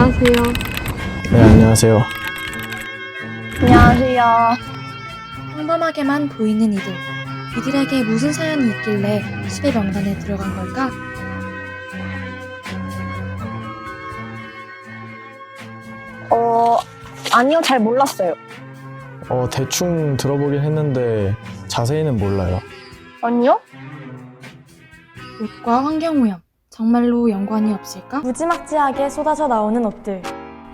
안녕하세요. 네, 안녕하세요. 안녕하세요. 평범하게만 보이는 이들. 이들에게 무슨 사연이 있길래 수배 명단에 들어간 걸까? 어, 아니요, 잘 몰랐어요. 어, 대충 들어보긴 했는데 자세히는 몰라요. 아니요? 옷과 환경오염. 정말로 연관이 없을까? 무지막지하게 쏟아져 나오는 옷들.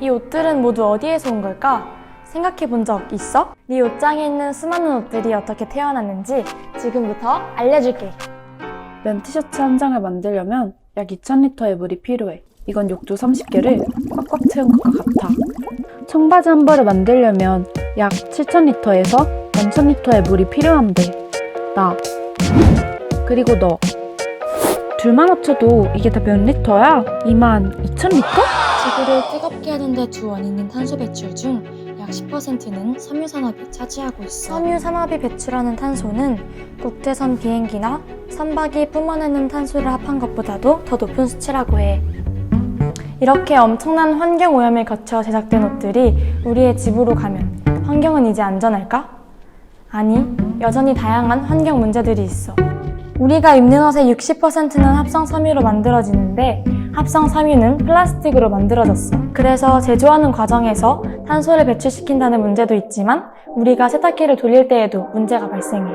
이 옷들은 모두 어디에서 온 걸까? 생각해 본 적 있어? 네 옷장에 있는 수많은 옷들이 어떻게 태어났는지 지금부터 알려줄게. 면 티셔츠 한 장을 만들려면 약 2000리터의 물이 필요해. 이건 욕조 30개를 꽉꽉 채운 것과 같아. 청바지 한 벌을 만들려면 약 7000리터에서 11,000리터의 물이 필요한데. 나. 그리고 너. 둘만 합쳐도 이게 다 몇 리터야? 22,000리터? 지구를 뜨겁게 하는데 두 원인인 탄소 배출 중 약 10%는 섬유산업이 차지하고 있어. 섬유 산업이 배출하는 탄소는 국제선 비행기나 선박이 뿜어내는 탄소를 합한 것보다도 더 높은 수치라고 해. 이렇게 엄청난 환경 오염을 거쳐 제작된 옷들이 우리의 집으로 가면 환경은 이제 안전할까? 아니, 여전히 다양한 환경 문제들이 있어. 우리가 입는 옷의 60%는 합성 섬유로 만들어지는데 합성 섬유는 플라스틱으로 만들어졌어. 그래서 제조하는 과정에서 탄소를 배출시킨다는 문제도 있지만 우리가 세탁기를 돌릴 때에도 문제가 발생해.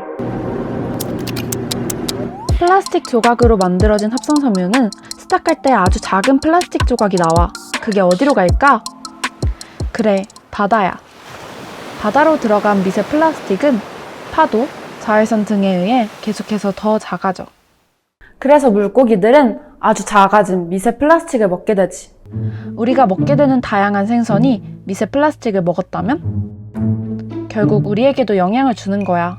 플라스틱 조각으로 만들어진 합성 섬유는 세탁할 때 아주 작은 플라스틱 조각이 나와. 그게 어디로 갈까? 그래, 바다야. 바다로 들어간 미세 플라스틱은 파도, 자외선 등에 의해 계속해서 더 작아져. 그래서 물고기들은 아주 작아진 미세 플라스틱을 먹게 되지. 우리가 먹게 되는 다양한 생선이 미세 플라스틱을 먹었다면? 결국 우리에게도 영향을 주는 거야.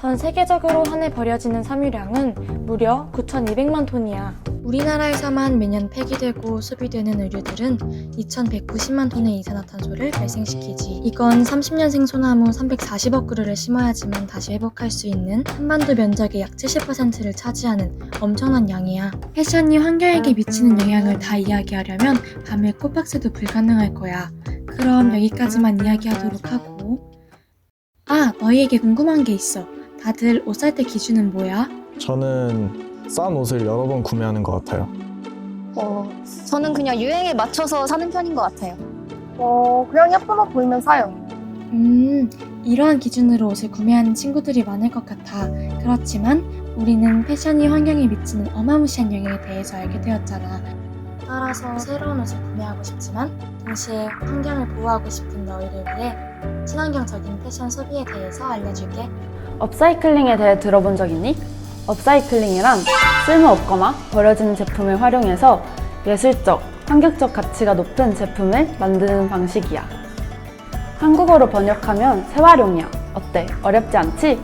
전 세계적으로 한 해 버려지는 섬유량은 무려 9,200만 톤이야. 우리나라에서만 매년 폐기되고 소비되는 의류들은 2,190만 톤의 이산화탄소를 발생시키지. 이건 30년 생 소나무 340억 그루를 심어야지만 다시 회복할 수 있는 한반도 면적의 약 70%를 차지하는 엄청난 양이야. 패션이 환경에게 미치는 영향을 다 이야기하려면 밤에 코박스도 불가능할 거야. 그럼 여기까지만 이야기하도록 하고. 아, 너희에게 궁금한 게 있어. 다들 옷 살 때 기준은 뭐야? 저는 싼 옷을 여러 번 구매하는 것 같아요. 어, 저는 그냥 유행에 맞춰서 사는 편인 것 같아요. 어, 그냥 예쁜 옷 보이면 사요. 음, 이러한 기준으로 옷을 구매하는 친구들이 많을 것 같아. 그렇지만 우리는 패션이 환경에 미치는 어마무시한 영향에 대해서 알게 되었잖아. 따라서 새로운 옷을 구매하고 싶지만 동시에 환경을 보호하고 싶은 너희를 위해 친환경적인 패션 소비에 대해서 알려줄게. 업사이클링에 대해 들어본 적 있니? 업사이클링이란 쓸모없거나 버려지는 제품을 활용해서 예술적, 환경적 가치가 높은 제품을 만드는 방식이야. 한국어로 번역하면 재활용이야. 어때? 어렵지 않지?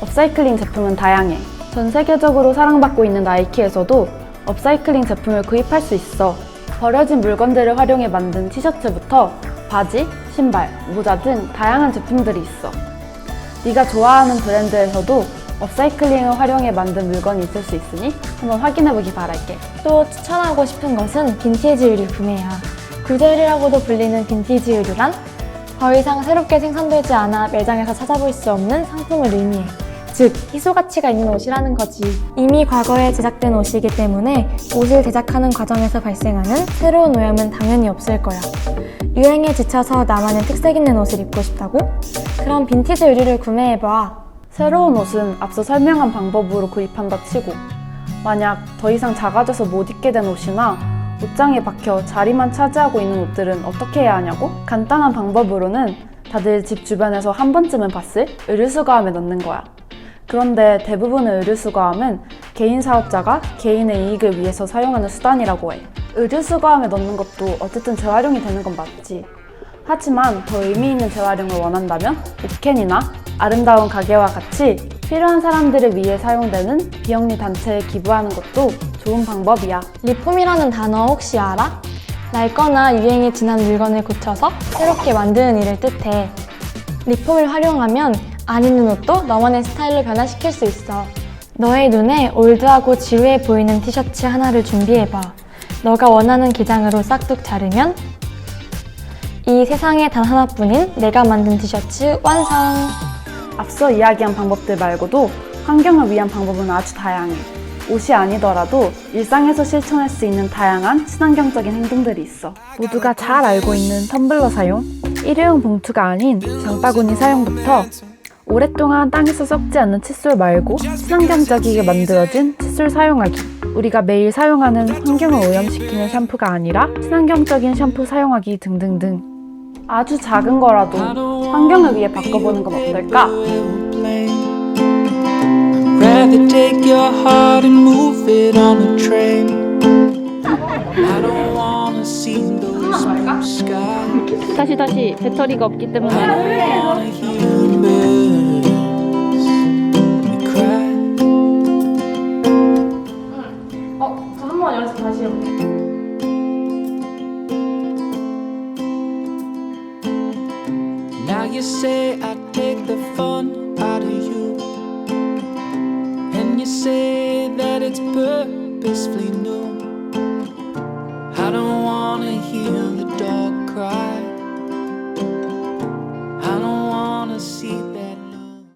업사이클링 제품은 다양해. 전 세계적으로 사랑받고 있는 나이키에서도 업사이클링 제품을 구입할 수 있어. 버려진 물건들을 활용해 만든 티셔츠부터 바지, 신발, 모자 등 다양한 제품들이 있어. 네가 좋아하는 브랜드에서도 업사이클링을 활용해 만든 물건이 있을 수 있으니 한번 확인해보기 바랄게. 또 추천하고 싶은 것은 빈티지 의류 구매야. 구제의류라고도 불리는 빈티지 의류란 더 이상 새롭게 생산되지 않아 매장에서 찾아볼 수 없는 상품을 의미해. 즉, 희소 가치가 있는 옷이라는 거지. 이미 과거에 제작된 옷이기 때문에 옷을 제작하는 과정에서 발생하는 새로운 오염은 당연히 없을 거야. 유행에 지쳐서 나만의 특색 있는 옷을 입고 싶다고? 그럼 빈티지 의류를 구매해봐. 새로운 옷은 앞서 설명한 방법으로 구입한다 치고 만약 더 이상 작아져서 못 입게 된 옷이나 옷장에 박혀 자리만 차지하고 있는 옷들은 어떻게 해야 하냐고? 간단한 방법으로는 다들 집 주변에서 한 번쯤은 봤을 의류수거함에 넣는 거야. 그런데 대부분의 의류수거함은 개인 사업자가 개인의 이익을 위해서 사용하는 수단이라고 해. 의류수거함에 넣는 것도 어쨌든 재활용이 되는 건 맞지. 하지만 더 의미 있는 재활용을 원한다면 옵캔이나 아름다운 가게와 같이 필요한 사람들을 위해 사용되는 비영리 단체에 기부하는 것도 좋은 방법이야. 리폼이라는 단어 혹시 알아? 낡거나 유행이 지난 물건을 고쳐서 새롭게 만드는 일을 뜻해. 리폼을 활용하면 안 입는 옷도 너만의 스타일로 변화시킬 수 있어. 너의 눈에 올드하고 지루해 보이는 티셔츠 하나를 준비해봐. 너가 원하는 기장으로 싹둑 자르면 이 세상에 단 하나뿐인 내가 만든 티셔츠 완성! 앞서 이야기한 방법들 말고도 환경을 위한 방법은 아주 다양해. 옷이 아니더라도 일상에서 실천할 수 있는 다양한 친환경적인 행동들이 있어. 모두가 잘 알고 있는 텀블러 사용, 일회용 봉투가 아닌 장바구니 사용부터 오랫동안 땅에서 썩지 않는 칫솔 말고 친환경적이게 만들어진 칫솔 사용하기. 우리가 매일 사용하는 환경을 오염시키는 샴푸가 아니라 친환경적인 샴푸 사용하기 등등등. 아주 작은 거라도 환경을 위해 바꿔보는 건 어떨까? 다시 다시 배터리가 없기 때문에 birds cry. 한번 연습 다시 해볼게. Now you say I take the fun out of you. And you say that it's purposefully new. I don't wanna hear the dog cry.